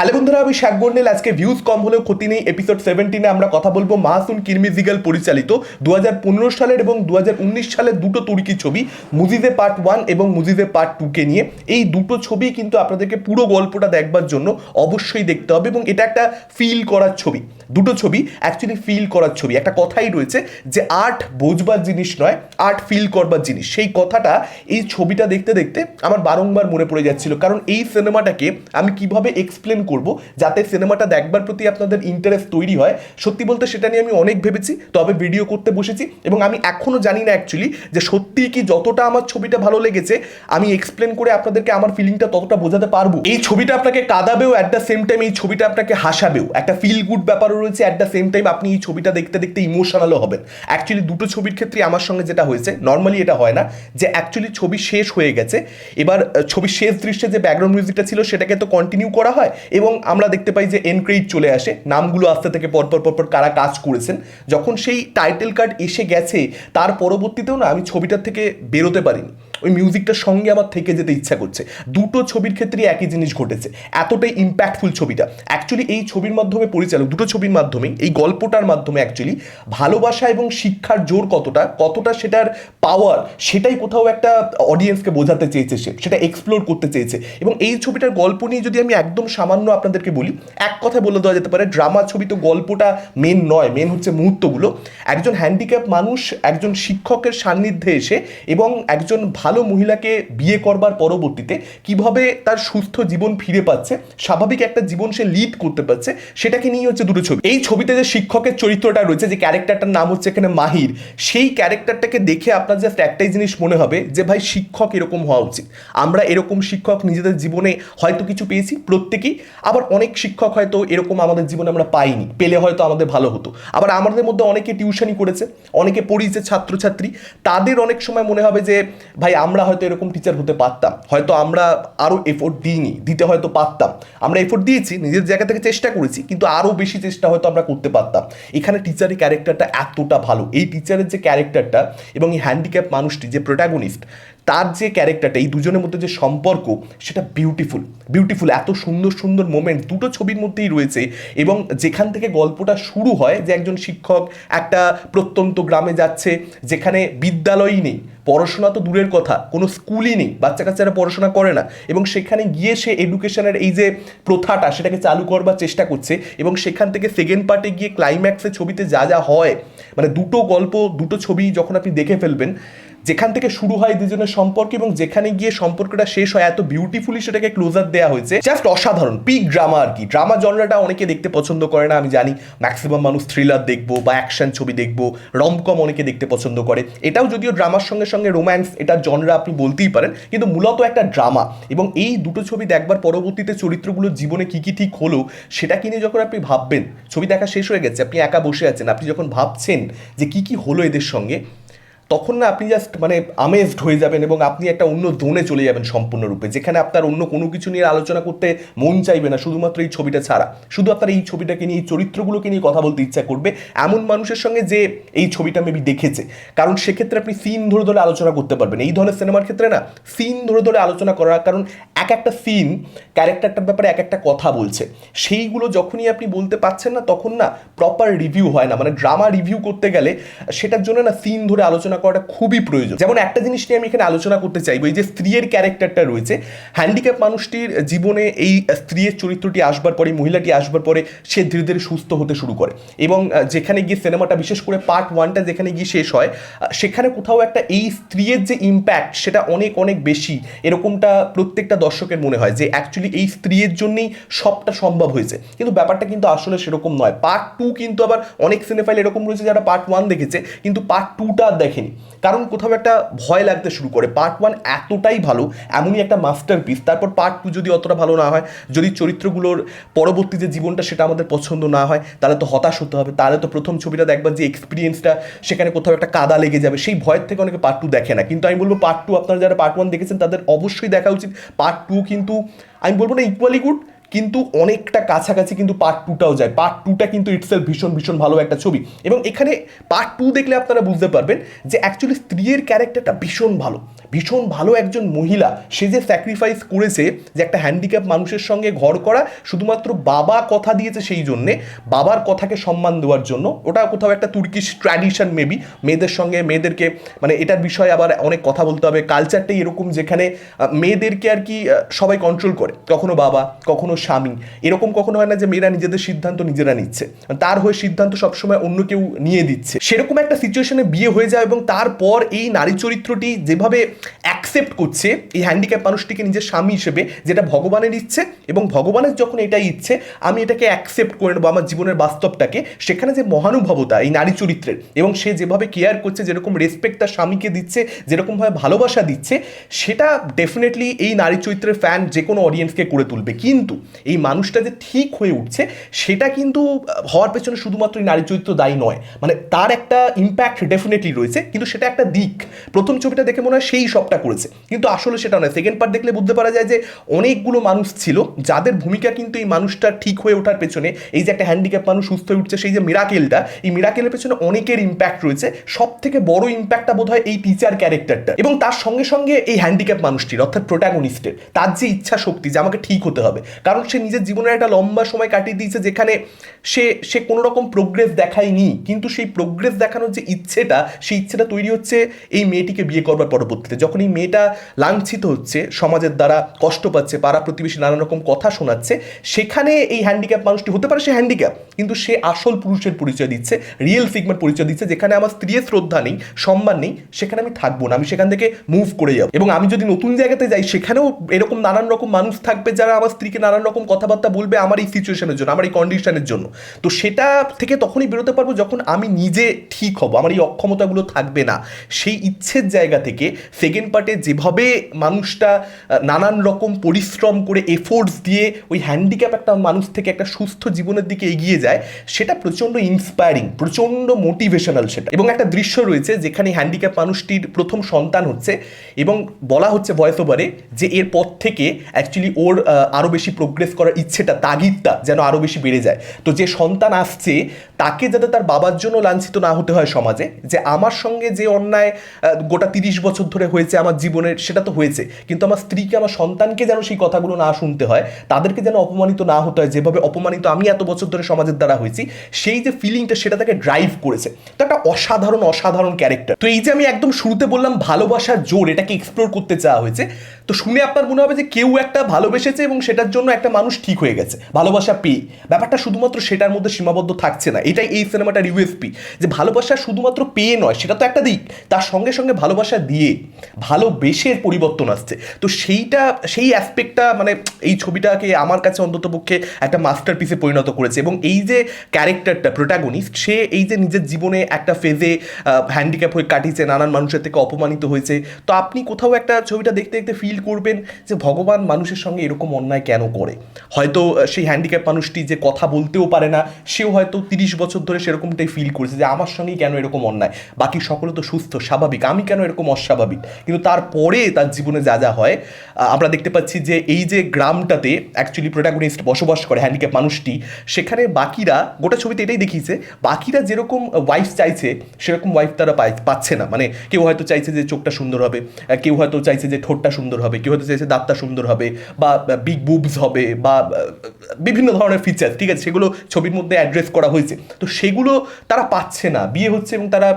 Hello বন্ধুরা, আমি শাক গন্ডেল আজকে ভিউজ কম হলেও ক্ষতি নেই। এপিসোড সেভেন্টিনে আমরা কথা বলব মাহসুন কিরমিজিগাল পরিচালিত দু হাজার পনেরো সালের এবং দু হাজার উনিশ সালের দুটো তুর্কি ছবি, মুজিজে পার্ট ওয়ান এবং মুজিজে পার্ট টুকে নিয়ে। এই দুটো ছবি কিন্তু আপনাদেরকে পুরো গল্পটা দেখবার জন্য অবশ্যই দেখতে হবে এবং এটা একটা ফিল করার ছবি। দুটো ছবি অ্যাকচুয়ালি ফিল করার ছবি। একটা কথাই রয়েছে যে আর্ট বোঝবার জিনিস নয় আর্ট ফিল করবার জিনিস। সেই কথাটা, এই ছবিটা দেখতে দেখতে আমার বারংবার মনে পড়ে যাচ্ছিল। কারণ এই সিনেমাটাকে আমি কীভাবে এক্সপ্লেন করব, যাতে সিনেমাটা দেখবার প্রতি আপনাদের ইন্টারেস্ট তৈরি হয়। সত্যি বলতে সেটা নিয়ে আমি অনেক ভেবেছি, তবে ভিডিও করতে বসেছি এবং আমি এখনও জানি না অ্যাকচুয়ালি যে সত্যি কি যতটা আমার ছবিটা ভালো লেগেছে, আমি এক্সপ্লেন করে আপনাদেরকে আমার ফিলিংটা ততটা বোঝাতে পারব। এই ছবিটা আপনাকে কাঁদাবেও অ্যাট দ্য সেম টাইম এই ছবিটা আপনাকে হাসাবেও। একটা ফিল গুড ব্যাপারও রয়েছে অ্যাট দ্য সেম টাইম আপনি এই ছবিটা দেখতে দেখতে ইমোশনালও হবেন। অ্যাকচুয়ালি দুটো ছবির ক্ষেত্রে আমার সঙ্গে যেটা হয়েছে নর্মালি এটা হয় না, যে অ্যাকচুয়ালি ছবি শেষ হয়ে গেছে, এবার ছবির শেষ দৃশ্যে যে ব্যাকগ্রাউন্ড মিউজিকটা ছিল, সেটাকে তো কন্টিনিউ করা হয় এবং আমরা দেখতে পাই যে এনক্রেডিট চলে আসে। নামগুলো আসতে থেকে পরপর পরপর কারা কাজ করেছেন। যখন সেই টাইটেল কার্ড এসে গেছে, তার পরবর্তীতেও না আমি ছবিটার থেকে বেরোতে পারিনি। ওই মিউজিকটার সঙ্গে আমার থেকে যেতে ইচ্ছা করছে। দুটো ছবির ক্ষেত্রে একই জিনিস ঘটেছে। এতটাই ইম্প্যাক্টফুল ছবিটা। অ্যাকচুয়ালি এই ছবির মাধ্যমে পরিচালক, দুটো ছবির মাধ্যমে এই গল্পটার মাধ্যমে অ্যাকচুয়ালি ভালোবাসা এবং শিক্ষার জোর কতটা কতটা সেটার পাওয়ার সেটাই কোথাও একটা অডিয়েন্সকে বোঝাতে চেয়েছে সে, সেটা এক্সপ্লোর করতে চেয়েছে। এবং এই ছবিটার গল্প নিয়ে যদি আমি একদম সামান্য আপনাদেরকে বলি, এক কথায় বলে দেওয়া যেতে পারে ড্রামা ছবি তো গল্পটা মেন নয় মেন হচ্ছে মুহূর্তগুলো। একজন হ্যান্ডিক্যাপ মানুষ, একজন শিক্ষকের সান্নিধ্যে এসে এবং একজন ভালো মহিলাকে বিয়ে করবার পরবর্তীতে কীভাবে তার সুস্থ জীবন ফিরে পাচ্ছে, স্বাভাবিক একটা জীবন সে লিড করতে পারছে, সেটাকে নিয়ে হচ্ছে দুটো ছবি। এই ছবিতে যে শিক্ষকের চরিত্রটা রয়েছে, যে ক্যারেক্টারটার নাম হচ্ছে এখানে মাহির, সেই ক্যারেক্টারটাকে দেখে আপনার জাস্ট একটাই জিনিস মনে হবে যে, ভাই, শিক্ষক এরকম হওয়া উচিত। আমরা এরকম শিক্ষক নিজেদের জীবনে হয়তো কিছু পেয়েছি, প্রত্যেকেই। আবার অনেক শিক্ষক হয়তো এরকম আমাদের জীবনে আমরা পাইনি, পেলে হয়তো আমাদের ভালো হতো। আবার আমাদের মধ্যে অনেকে টিউশনই করেছে, অনেকে পড়িয়েছে ছাত্রছাত্রী। তাদের অনেক সময় মনে হবে যে, ভাই, আমরা হয়তো এরকম টিচার হতে পারতাম। হয়তো আমরা আরও এফোর্ট দিইনি, দিতে হয়তো পারতাম। আমরা এফোর্ট দিয়েছি, নিজের জায়গা থেকে চেষ্টা করেছি, কিন্তু আরও বেশি চেষ্টা হয়তো আমরা করতে পারতাম। এখানে টিচারের ক্যারেক্টারটা এতটা ভালো। এই টিচারের যে ক্যারেক্টারটা এবং এই হ্যান্ডিক্যাপ মানুষটি যে প্রোটাগনিস্ট তার যে ক্যারেক্টারটা এই দুজনের মধ্যে যে সম্পর্ক, সেটা বিউটিফুল বিউটিফুল এত সুন্দর সুন্দর মোমেন্ট দুটো ছবির মধ্যেই রয়েছে এবং যেখান থেকে গল্পটা শুরু হয়, যে একজন শিক্ষক একটা প্রত্যন্ত গ্রামে যাচ্ছে, যেখানে বিদ্যালয়ই নেই, পড়াশোনা তো দূরের কথা, কোনো স্কুলই নেই বাচ্চা কাচ্চারা পড়াশোনা করে না, এবং সেখানে গিয়ে সে এডুকেশনের এই যে প্রথাটা, সেটাকে চালু করবার চেষ্টা করছে, এবং সেখান থেকে সেকেন্ড পার্টে গিয়ে ক্লাইম্যাক্সের ছবিতে যা যা হয় মানে দুটো গল্প, দুটো ছবি যখন আপনি দেখে ফেলবেন যেখান থেকে শুরু হয় দুজনের সম্পর্ক এবং যেখানে গিয়ে সম্পর্কটা শেষ হয়, এত বিউটিফুলি সেটাকে ক্লোজার দেওয়া হয়েছে। জাস্ট অসাধারণ পিক ড্রামা আর কি। ড্রামা জনরাটা অনেকে দেখতে পছন্দ করে না, আমি জানি। ম্যাক্সিমাম মানুষ থ্রিলার দেখব বা অ্যাকশন ছবি দেখব রমকম অনেকে দেখতে পছন্দ করে। এটাও যদিও ড্রামার সঙ্গে সঙ্গে রোম্যান্স এটা জনরা আপনি বলতেই পারেন, কিন্তু মূলত একটা ড্রামা এবং এই দুটো ছবি দেখবার পরবর্তীতে চরিত্রগুলোর জীবনে কী কী ঠিক হলো সেটাকে নিয়ে যখন আপনি ভাববেন, ছবি দেখা শেষ হয়ে গেছে, আপনি একা বসে আছেন, আপনি যখন ভাবছেন যে কী কী হলো এদের সঙ্গে তখন না আপনি জাস্ট মানে আমেজড হয়ে যাবেন এবং আপনি একটা অন্য জোনে চলে যাবেন সম্পূর্ণরূপে, যেখানে আপনার অন্য কোনো কিছু নিয়ে আলোচনা করতে মন চাইবে না, শুধুমাত্র এই ছবিটা ছাড়া। শুধু আপনার এই ছবিটাকে নিয়ে, এই চরিত্রগুলোকে নিয়ে কথা বলতে ইচ্ছা করবে এমন মানুষের সঙ্গে যে এই ছবিটা মেবি দেখেছে। কারণ সেক্ষেত্রে আপনি সিন ধরে ধরে আলোচনা করতে পারবেন। এই ধরনের সিনেমার ক্ষেত্রে না সিন ধরে ধরে আলোচনা করার কারণ এক একটা সিন ক্যারেক্টারটার ব্যাপারে এক একটা কথা বলছে। সেইগুলো যখনই আপনি বলতে পারছেন না, তখন না প্রপার রিভিউ হয় না। মানে ড্রামা রিভিউ করতে গেলে সেটার জন্য না সিন ধরে আলোচনা করাটা খুবই প্রয়োজন। যেমন একটা জিনিস নিয়ে আমি এখানে আলোচনা করতে চাইব, এই যে স্ত্রীর ক্যারেক্টারটা রয়েছে। হ্যান্ডিক্যাপ মানুষটির জীবনে এই স্ত্রীর চরিত্রটি আসবার পরে, মহিলাটি আসবার পরে সে ধীরে ধীরে সুস্থ হতে শুরু করে। এবং যেখানে গিয়ে সিনেমাটা, বিশেষ করে পার্ট ওয়ানটা যেখানে গিয়ে শেষ হয় সেখানে কোথাও একটা এই স্ত্রীর যে ইম্প্যাক্ট সেটা অনেক অনেক বেশি। এরকমটা প্রত্যেকটা দর্শকের মনে হয় যে অ্যাকচুয়ালি এই স্ত্রীর জন্যই সবটা সম্ভব হয়েছে। কিন্তু ব্যাপারটা কিন্তু আসলে সেরকম নয়। পার্ট টু কিন্তু আবার অনেক সিনেফাইল এরকম রয়েছে যারা পার্ট ওয়ান দেখেছে, কিন্তু পার্ট টুটা দেখেনি। কারণ কোথাও একটা ভয় লাগতে শুরু করে। পার্ট ওয়ান এতটাই ভালো, এমনই একটা মাস্টারপিস তারপর পার্ট টু যদি অতটা ভালো না হয়, যদি চরিত্রগুলোর পরবর্তী যে জীবনটা সেটা আমাদের পছন্দ না হয়, তাহলে তো হতাশ হতে হবে। তাহলে তো প্রথম ছবিটা দেখবার যে এক্সপিরিয়েন্সটা সেখানে কোথাও একটা কাদা লেগে যাবে। সেই ভয়ের থেকে অনেকে পার্ট টু দেখে না। কিন্তু আমি বলব পার্ট টু আপনারা যারা পার্ট ওয়ান দেখেছেন, তাদের অবশ্যই দেখা উচিত। পার্ট টু কিন্তু, আমি বলব না ইকুয়ালি গুড কিন্তু অনেকটা কাছাকাছি কিন্তু পার্ট টুটাও যায়। পার্ট টুটা কিন্তু ইটসেলফ ভীষণ ভীষণ ভালো একটা ছবি। এবং এখানে পার্ট টু দেখলে আপনারা বুঝতে পারবেন যে অ্যাকচুয়ালি স্ত্রীর ক্যারেক্টারটা ভীষণ ভালো। ভীষণ ভালো একজন মহিলা। সে যে স্যাক্রিফাইস করেছে যে একটা হ্যান্ডিক্যাপ মানুষের সঙ্গে ঘর করা, শুধুমাত্র বাবা কথা দিয়েছে সেই জন্যে, বাবার কথাকে সম্মান দেওয়ার জন্য, ওটা কোথাও একটা তুর্কিশ ট্র্যাডিশন মেবি মেয়েদের সঙ্গে মেয়েদেরকে মানে এটার বিষয়ে আবার অনেক কথা বলতে হবে। কালচারটাই এরকম যেখানে মেয়েদেরকে আর কি সবাই কন্ট্রোল করে। কখনো বাবা, কখনো স্বামী এরকম কখনো হয় না যে মেয়েরা নিজেদের সিদ্ধান্ত নিজেরা নিচ্ছে। তার হয়ে সিদ্ধান্ত সবসময় অন্য কেউ নিয়ে দিচ্ছে। সেরকম একটা সিচুয়েশনে বিয়ে হয়ে যায় এবং তারপর এই নারী চরিত্রটি যেভাবে অ্যাকসেপ্ট করছে, এই হ্যান্ডিক্যাপ মানুষটিকে নিজের স্বামী হিসেবে, যেটা ভগবানের ইচ্ছে এবং ভগবানের যখন এটাই ইচ্ছে, আমি এটাকে অ্যাকসেপ্ট করে নেব আমার জীবনের বাস্তবটাকে, সেখানে যে মহানুভবতা, এই নারী চরিত্রের এবং সে যেভাবে কেয়ার করছে, যেরকম রেসপেক্ট তার স্বামীকে দিচ্ছে, যেরকমভাবে ভালোবাসা দিচ্ছে, সেটা ডেফিনেটলি এই নারী চরিত্রের ফ্যান যে কোনো অডিয়েন্সকে করে তুলবে। কিন্তু এই মানুষটা যে ঠিক হয়ে উঠছে, সেটা কিন্তু হওয়ার পেছনে শুধুমাত্র এই নারী চরিত্র দায়ী নয়। মানে তার একটা ইম্প্যাক্ট ডেফিনেটলি রয়েছে, কিন্তু সেটা একটা দিক। প্রথম ছবিটা দেখে মনে হয় সেই সবটা করেছে। কিন্তু আসলে সেটা নয়। সেকেন্ড পার্ট দেখলে বুঝতে পারা যায় যে অনেকগুলো মানুষ ছিল, যাদের ভূমিকা কিন্তু এই মানুষটা ঠিক হয়ে ওঠার পেছনে, এই যে একটা হ্যান্ডিক্যাপ মানুষ সুস্থ হয়ে উঠছে, সেই যে মিরাকেলটা এই মিরাকেলের পেছনে অনেকের ইম্প্যাক্ট রয়েছে। সব থেকে বড় ইম্প্যাক্টটা বোধ হয় এই টিচার ক্যারেক্টারটা এবং তার সঙ্গে সঙ্গে এই হ্যান্ডিক্যাপ মানুষটির, অর্থাৎ প্রোটাগনিস্টের তার যে ইচ্ছা শক্তি যে আমাকে ঠিক হতে হবে। কারণ সে নিজের জীবনের একটা লম্বা সময় কাটিয়ে দিয়েছে যেখানে সে সে কোনো রকম প্রোগ্রেস দেখায়নি। কিন্তু সেই প্রোগ্রেস দেখানোর যে ইচ্ছেটা, সেই ইচ্ছেটা তৈরি হচ্ছে এই মেয়েটিকে বিয়ে করবার পরবর্তীতে। যখন এই মেয়েটা লাঞ্ছিত হচ্ছে, সমাজের দ্বারা কষ্ট পাচ্ছে, পাড়া প্রতিবেশী নানান রকম কথা শোনাচ্ছে, সেখানে এই হ্যান্ডিক্যাপ মানুষটি হতে পারে সে হ্যান্ডিক্যাপ কিন্তু সে আসল পুরুষের পরিচয় দিচ্ছে রিয়েল সিগমার পরিচয় দিচ্ছে, যেখানে আমার স্ত্রীর শ্রদ্ধা নেই, সম্মান নেই, সেখানে আমি থাকব না, আমি সেখান থেকে মুভ করে যাব। এবং আমি যদি নতুন জায়গাতে যাই, সেখানেও এরকম নানান রকম মানুষ থাকবে যারা আমার স্ত্রীকে নানান রকম কথাবার্তা বলবে আমার এই সিচুয়েশনের জন্য, আমার এই কন্ডিশনের জন্য। তো সেটা থেকে তখনই বেরোতে পারব যখন আমি নিজে ঠিক হব, আমার এই অক্ষমতাগুলো থাকবে না। সেই ইচ্ছের জায়গা থেকে সেকেন্ড পার্টে যেভাবে মানুষটা নানান রকম পরিশ্রম করে এফোর্টস দিয়ে ওই হ্যান্ডিক্যাপ একটা মানুষ থেকে একটা সুস্থ জীবনের দিকে এগিয়ে যায়, সেটা প্রচণ্ড ইন্সপায়ারিং প্রচণ্ড মোটিভেশনাল সেটা। এবং একটা দৃশ্য রয়েছে যেখানে হ্যান্ডিক্যাপ মানুষটির প্রথম সন্তান হচ্ছে এবং বলা হচ্ছে ভয়েস ওভারে যে এর পর থেকে অ্যাকচুয়ালি ওর আরও বেশি প্রোগ্রেস করার ইচ্ছেটা, তাগিদটা যেন আরও বেশি বেড়ে যায়। তো যে সন্তান আসছে, তাকে যাতে তার বাবার জন্য লাঞ্ছিত না হতে হয় সমাজে, যে আমার সঙ্গে যে অন্যায় গোটা তিরিশ বছর ধরে হয়েছে আমার জীবনের, সেটা তো হয়েছে। কিন্তু আমার স্ত্রীকে, আমার সন্তানকে যেন সেই কথাগুলো না শুনতে হয়, তাদেরকে যেন অপমানিত না হতে হয়, যেভাবে অপমানিত আমি এত বছর ধরে সমাজের দ্বারা হয়েছি, সেই যে ফিলিংটা সেটা তাকে ড্রাইভ করেছে। তো একটা অসাধারণ অসাধারণ ক্যারেক্টার তো এই যে আমি একদম শুরুতে বললাম, ভালোবাসার জোর, এটাকে এক্সপ্লোর করতে চাওয়া হয়েছে তো শুনে আপনার মনে হবে যে কেউ একটা ভালোবেসেছে এবং সেটার জন্য একটা মানুষ ঠিক হয়ে গেছে। ভালোবাসা পেয়ে ব্যাপারটা শুধুমাত্র সেটার মধ্যে সীমাবদ্ধ থাকছে না। এটাই এই সিনেমাটার ইউএসপি যে ভালোবাসা শুধুমাত্র পেয়ে নয়, সেটা তো একটা দিক। তার সঙ্গে সঙ্গে ভালোবাসা দিয়ে ভালোবেসের পরিবর্তন আসছে। তো সেইটা, সেই অ্যাসপেক্টটা মানে এই ছবিটাকে আমার কাছে অন্তত পক্ষে একটা মাস্টার পিসে পরিণত করেছে। এবং এই যে ক্যারেক্টারটা প্রোটাগনিস্ট সে এই যে নিজের জীবনে একটা ফেজে হ্যান্ডিক্যাপ হয়ে কাটিয়েছে, নানান মানুষের থেকে অপমানিত হয়েছে। তো আপনি কোথাও একটা ছবিটা দেখতে দেখতে ফিল করবেন যে ভগবান মানুষের সঙ্গে এরকম অন্যায় কেন করে? হয়তো সেই হ্যান্ডিক্যাপ মানুষটি যে কথা বলতেও পারে না, সেও হয়তো তিরিশ বছর ধরে সেরকমটাই ফিল করেছে যে আমার সঙ্গেই কেন এরকম অন্যায়? বাকি সকলে তো সুস্থ, স্বাভাবিক, আমি কেন এরকম অস্বাভাবিক? কিন্তু তারপরে তার জীবনে যা যা হয় আমরা দেখতে পাচ্ছি যে এই যে গ্রামটাতে অ্যাকচুয়ালি প্রোটাগনিস্ট বসবাস করে হ্যান্ডিক্যাপ মানুষটি, সেখানে বাকিরা, গোটা ছবিতে এটাই দেখিয়েছে, বাকিরা যেরকম ওয়াইফ চাইছে, সেরকম ওয়াইফ তারা পাচ্ছে না। মানে কেউ হয়তো চাইছে যে চোখটা সুন্দর হবে কেউ হয়তো চাইছে যে ঠোঁটটা সুন্দর হবে, কেউ হয়তো চাইছে দাঁতটা সুন্দর হবে বা বিগ বুবস হবে বা বিভিন্ন ধরনের ফিচার ঠিক আছে? সেগুলো ছবির মধ্যে অ্যাড্রেস করা হয়েছে। তো সেগুলো তারা পাচ্ছে না। বিয়ে হচ্ছে এবং তারা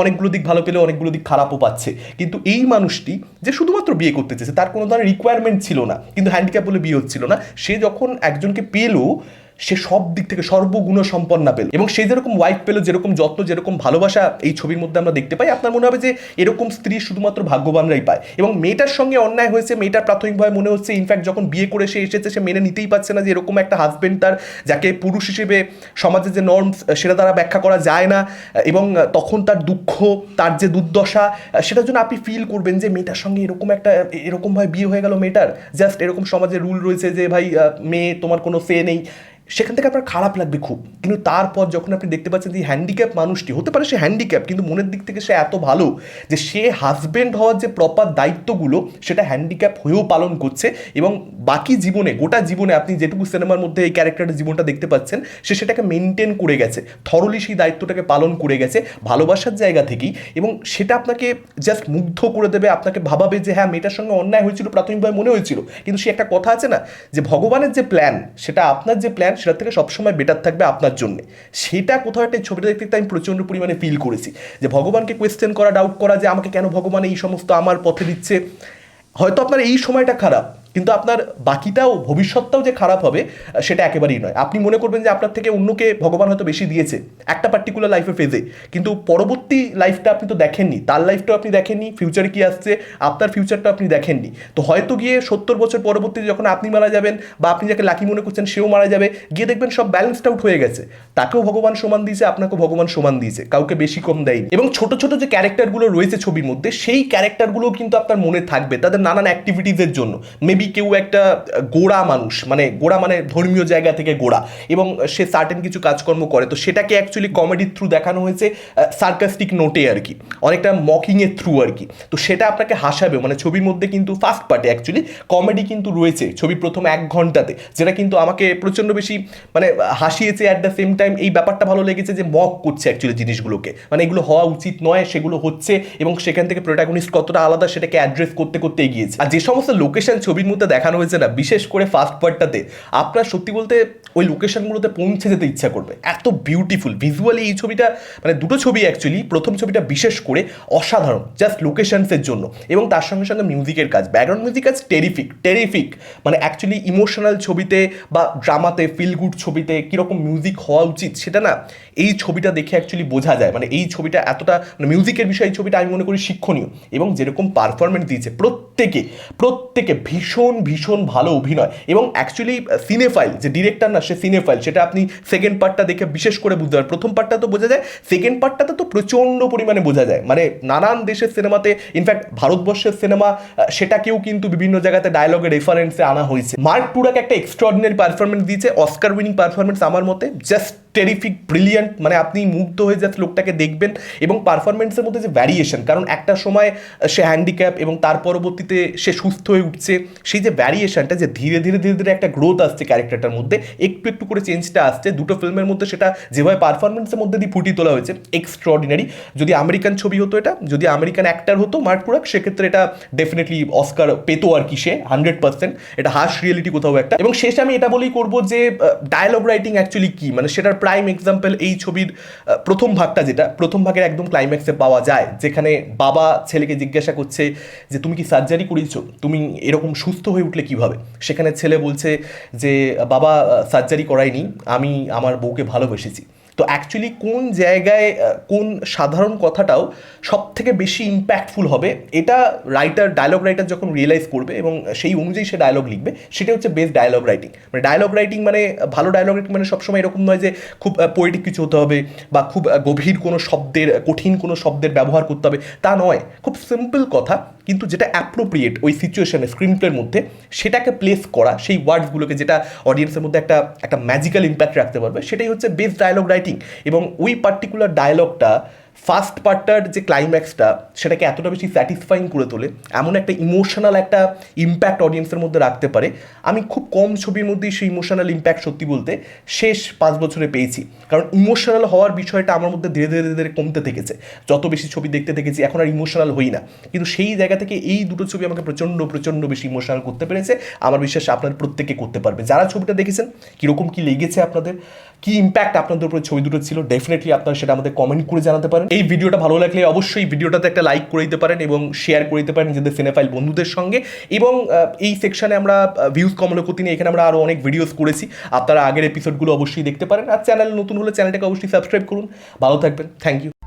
অনেকগুলো দিক ভালো পেলে অনেকগুলো দিক খারাপও পাচ্ছে। কিন্তু এই মানুষটি যে শুধুমাত্র বিয়ে করতে চেয়েছে, তার কোনো ধরনের রিকোয়ারমেন্ট ছিল না। কিন্তু হ্যান্ডিক্যাপ বলে বিয়ে হচ্ছিল না। সে যখন একজনকে পেল সে সব দিক থেকে সর্বগুণ সম্পন্না পেল। এবং সে যেরকম ওয়াইফ পেল, যেরকম যত্ন, যেরকম ভালোবাসা, এই ছবির মধ্যে আমরা দেখতে পাই, আপনার মনে হবে যে এরকম স্ত্রী শুধুমাত্র ভাগ্যবানরাই পায়। এবং মেয়েটার সঙ্গে অন্যায় হয়েছে, মেয়েটার প্রাথমিকভাবে মনে হচ্ছে ইনফ্যাক্ট যখন বিয়ে করে সে এসেছে, সে মেনে নিতেই পারছে না যে এরকম একটা হাজবেন্ড তার, যাকে পুরুষ হিসেবে সমাজের যে নর্মস সেটা দ্বারা ব্যাখ্যা করা যায় না, এবং তখন তার দুঃখ, তার যে দুর্দশা, সেটার জন্য আপনি ফিল করবেন যে মেয়েটার সঙ্গে এরকম একটা, এরকমভাবে বিয়ে হয়ে গেল মেয়েটার। জাস্ট এরকম সমাজে রুল রয়েছে যে ভাই মেয়ে, তোমার কোনো সে নেই। সেখান থেকে আপনার খারাপ লাগবে খুব। কিন্তু তারপর যখন আপনি দেখতে পাচ্ছেন যে হ্যান্ডিক্যাপ মানুষটি, হতে পারে সে হ্যান্ডিক্যাপ কিন্তু মনের দিক থেকে সে এত ভালো যে সে হাজবেন্ড হওয়ার যে প্রপার দায়িত্বগুলো, সেটা হ্যান্ডিক্যাপ হয়েও পালন করছে এবং বাকি জীবনে, গোটা জীবনে আপনি যেটুকু সিনেমার মধ্যে এই ক্যারেক্টারের জীবনটা দেখতে পাচ্ছেন, সে সেটাকে মেনটেন করে গেছে। থরলি সেই দায়িত্বটাকে পালন করে গেছে ভালোবাসার জায়গা থেকেই এবং সেটা আপনাকে জাস্ট মুগ্ধ করে দেবে, আপনাকে ভাবাবে যে হ্যাঁ মেয়েটার সঙ্গে অন্যায় হয়েছিল, প্রাথমিকভাবে মনে হয়েছিল। কিন্তু সে একটা কথা আছে না, যে ভগবানের যে প্ল্যান সেটা আপনার যে প্ল্যান সেটা থেকে সবসময় বেটার থাকবে আপনার জন্য। সেটা কোথাও একটা ছবিটা দেখতে দেখতে আমি প্রচণ্ড পরিমাণে ফিল করেছি। যে ভগবানকে কোয়েশ্চেন করা ডাউট করা যে আমাকে কেন ভগবান এই সমস্ত আমার পথে দিচ্ছে? হয়তো আপনার এই সময়টা খারাপ। কিন্তু আপনার বাকিটাও, ভবিষ্যৎটাও যে খারাপ হবে, সেটা একেবারেই নয়। আপনি মনে করবেন যে আপনার থেকে অন্যকে ভগবান হয়তো বেশি দিয়েছে, একটা পার্টিকুলার লাইফে ফেজে কিন্তু পরবর্তী লাইফটা আপনি তো দেখেননি, তার লাইফটাও আপনি দেখেননি ফিউচারে কি আসছে, আপনার ফিউচারটা আপনি দেখেননি। তো হয়তো গিয়ে সত্তর বছর পরবর্তীতে যখন আপনি মারা যাবেন, বা আপনি যাকে লাকি মনে করছেন, সেও মারা যাবে, গিয়ে দেখবেন সব ব্যালেন্সড আউট হয়ে গেছে। তাকেও ভগবান সমান দিয়েছে, আপনাকেও ভগবান সমান দিয়েছে, কাউকে বেশি কম দেয়নি। এবং ছোট ছোট যে ক্যারেক্টারগুলো রয়েছে ছবির মধ্যে, সেই ক্যারেক্টারগুলো কিন্তু আপনার মনে থাকবে, তাদের নানান অ্যাক্টিভিটিসের জন্য। মেবি কেউ একটা গোড়া মানুষ মানে গোড়া মানে ধর্মীয় জায়গা থেকে গোড়া, এবং সে সার্টেন কিছু কাজকর্ম করে। তো সেটাকে অ্যাকচুয়ালি কমেডির থ্রু দেখানো হয়েছে সার্কাস্টিক নোটে আর কি, অনেকটা মকিংয়ের থ্রু আর কি। তো সেটা আপনাকে হাসাবে মানে ছবির মধ্যে কিন্তু ফার্স্ট পার্টে অ্যাকচুয়ালি কমেডি কিন্তু রয়েছে ছবির প্রথম এক ঘন্টাতে, যেটা কিন্তু আমাকে প্রচণ্ড বেশি মানে হাসিয়েছে অ্যাট দ্য সেম টাইম এই ব্যাপারটা ভালো লেগেছে যে মক করছে অ্যাকচুয়ালি জিনিসগুলোকে। মানে এগুলো হওয়া উচিত নয়, সেগুলো হচ্ছে, এবং সেখান থেকে প্রোটাগনিস্ট কতটা আলাদা সেটাকে অ্যাড্রেস করতে করতে এগিয়েছে। আর যে সমস্ত লোকেশন ছবির মধ্যে দেখানো হয়েছে না বিশেষ করে ফার্স্ট পার্টটাতে আপনার সত্যি বলতে ওই লোকেশনগুলোতে পৌঁছে যেতে ইচ্ছা করবে। এত বিউটিফুল ভিজুয়ালি এই ছবিটা মানে দুটো ছবি অ্যাকচুয়ালি প্রথম ছবিটা বিশেষ করে অসাধারণ জাস্ট লোকেশনসের জন্য। এবং তার সঙ্গে সঙ্গে মিউজিকের কাজ। ব্যাকগ্রাউন্ড মিউজিক কাজ টেরিফিক টেরিফিক মানে অ্যাকচুয়ালি ইমোশনাল ছবিতে বা ড্রামাতে ফিল গুড ছবিতে কীরকম মিউজিক হওয়া উচিত সেটা না, এই ছবিটা দেখে অ্যাকচুয়ালি বোঝা যায়। মানে এই ছবিটা এতটা মানে মিউজিকের বিষয়ে এই ছবিটা আমি মনে করি শিক্ষণীয়। এবং যেরকম পারফরমেন্স দিয়েছে, প্রত্যেকে প্রত্যেকে ভীষণ ভীষণ ভালো অভিনয়। এবং অ্যাকচুয়ালি সিনেফাইল যে ডিরেক্টর না সে সিনেফাইল সেটা আপনি সেকেন্ড পার্টটা দেখে বিশেষ করে বুঝতে পারেন। প্রথম পার্টটা তো বোঝা যায় সেকেন্ড পার্টটাতে তো প্রচণ্ড পরিমাণে বোঝা যায়। মানে নানান দেশের সিনেমাতে ইনফ্যাক্ট ভারতবর্ষের সিনেমা সেটাকেও কিন্তু বিভিন্ন জায়গাতে ডায়লগের রেফারেন্সে আনা হয়েছে। মার্ক টুরাক একটা এক্সট্রাঅর্ডিনারি পারফরমেন্স দিয়েছে অস্কার উইনিং পারফরমেন্স আমার মতে জাস্ট টেরিফিক ব্রিলিয়ান্ট মানে আপনি মুগ্ধ হয়ে যাচ্ছে লোকটাকে দেখবেন এবং পারফরমেন্সের মধ্যে যে ভ্যারিয়েশন কারণ একটা সময় সে হ্যান্ডিক্যাপ এবং তার পরবর্তীতে সে সুস্থ হয়ে উঠছে, সেই যে ভ্যারিয়েশনটা যে ধীরে ধীরে ধীরে ধীরে একটা গ্রোথ আসছে ক্যারেক্টারটার মধ্যে একটু একটু করে চেঞ্জটা আসছে। দুটো ফিল্মের মধ্যে সেটা যেভাবে পারফরমেন্সের মধ্যে দিয়ে ফুটিয়ে তোলা হয়েছে এক্সট্রাঅর্ডিনারি যদি আমেরিকান ছবি হতো এটা, যদি আমেরিকান অ্যাক্টার হতো মার্ক পুরাক সেক্ষেত্রে এটা ডেফিনেটলি অস্কার পেতো আর কি সে হান্ড্রেড পার্সেন্ট এটা হার্শ রিয়েলিটি কোথাও একটা। এবং শেষে আমি এটা বলেই করব যে ডায়লগ রাইটিং অ্যাকচুয়ালি কি? মানে সেটার প্রাইম এক্সাম্পল এই ছবির প্রথম ভাগটা যেটা, প্রথম ভাগের একদম ক্লাইম্যাক্সে পাওয়া যায়, যেখানে বাবা ছেলেকে জিজ্ঞাসা করছে যে, তুমি কি সার্জারি করিয়েছো তুমি এরকম সুস্থ হয়ে উঠলে কীভাবে? সেখানে ছেলে বলছে যে, বাবা সার্জারি করাইনি আমি আমার বউকে ভালোবেসেছি। তো অ্যাকচুয়ালি কোন জায়গায় কোন সাধারণ কথাটাও সব থেকে বেশি ইম্প্যাক্টফুল হবে, এটা রাইটার ডায়লগ রাইটার যখন রিয়েলাইজ করবে এবং সেই অনুযায়ী সে ডায়লগ লিখবে, সেটা হচ্ছে বেস্ট ডায়লগ রাইটিং মানে ডায়লগ রাইটিং মানে ভালো ডায়লগ রাইটিং মানে সবসময় এরকম নয় যে খুব পোয়েটিক কিছু হতে হবে বা খুব গভীর কোনো শব্দের কঠিন কোনো শব্দের ব্যবহার করতে হবে, তা নয়। খুব সিম্পল কথা, কিন্তু যেটা অ্যাপ্রোপ্রিয়েট ওই সিচুয়েশনে স্ক্রিন প্লের মধ্যে, সেটাকে প্লেস করা, সেই ওয়ার্ডসগুলোকে যেটা অডিয়েন্সের মধ্যে একটা একটা ম্যাজিক্যাল ইম্প্যাক্ট রাখতে পারবে, সেটাই হচ্ছে বেস্ট ডায়লগ রাইটিং এবং ওই পার্টিকুলার ডায়লগটা ফার্স্ট পার্টটার যে ক্লাইম্যাক্সটা সেটাকে এতটা বেশি স্যাটিসফাইং করে তোলে, এমন একটা ইমোশনাল একটা ইম্প্যাক্ট অডিয়েন্সের মধ্যে রাখতে পারে। আমি খুব কম ছবির মধ্যেই সেই ইমোশনাল ইম্প্যাক্ট সত্যি বলতে শেষ পাঁচ বছরে পেয়েছি। কারণ ইমোশনাল হওয়ার বিষয়টা আমার মধ্যে ধীরে ধীরে ধীরে কমতে থেকেছে। যত বেশি ছবি দেখতে থেকেছি, এখন আর ইমোশনাল হই না। কিন্তু সেই জায়গা থেকে এই দুটো ছবি আমাকে প্রচণ্ড প্রচণ্ড বেশি ইমোশনাল করতে পেরেছে। আমার বিশ্বাস আপনার প্রত্যেকে করতে পারবে। যারা ছবিটা দেখেছেন, কীরকম কী লেগেছে আপনাদের? কী ইম্প্যাক্ট আপনাদের উপরে ছবি দুটো ছিল? ডেফিনেটলি আপনারা সেটা আমাদের কমেন্ট করে জানাতে পারেন। এই ভিডিওটা ভালো লাগলে অবশ্যই ভিডিওটাতে একটা লাইক করে দিতে পারেন এবং শেয়ার করে দিতে পারেন নিজেদের সিনেফাইল বন্ধুদের সঙ্গে। এবং এই সেকশনে আমরা ভিউজ কমলকতি নিয়ে এখানে আমরা আরও অনেক ভিডিওস করেছি। আপনারা আগের এপিসোডগুলো অবশ্যই দেখতে পারেন। আর চ্যানেল নতুন হলে চ্যানেলটাকে অবশ্যই সাবস্ক্রাইব করুন। ভালো থাকবেন। Thank you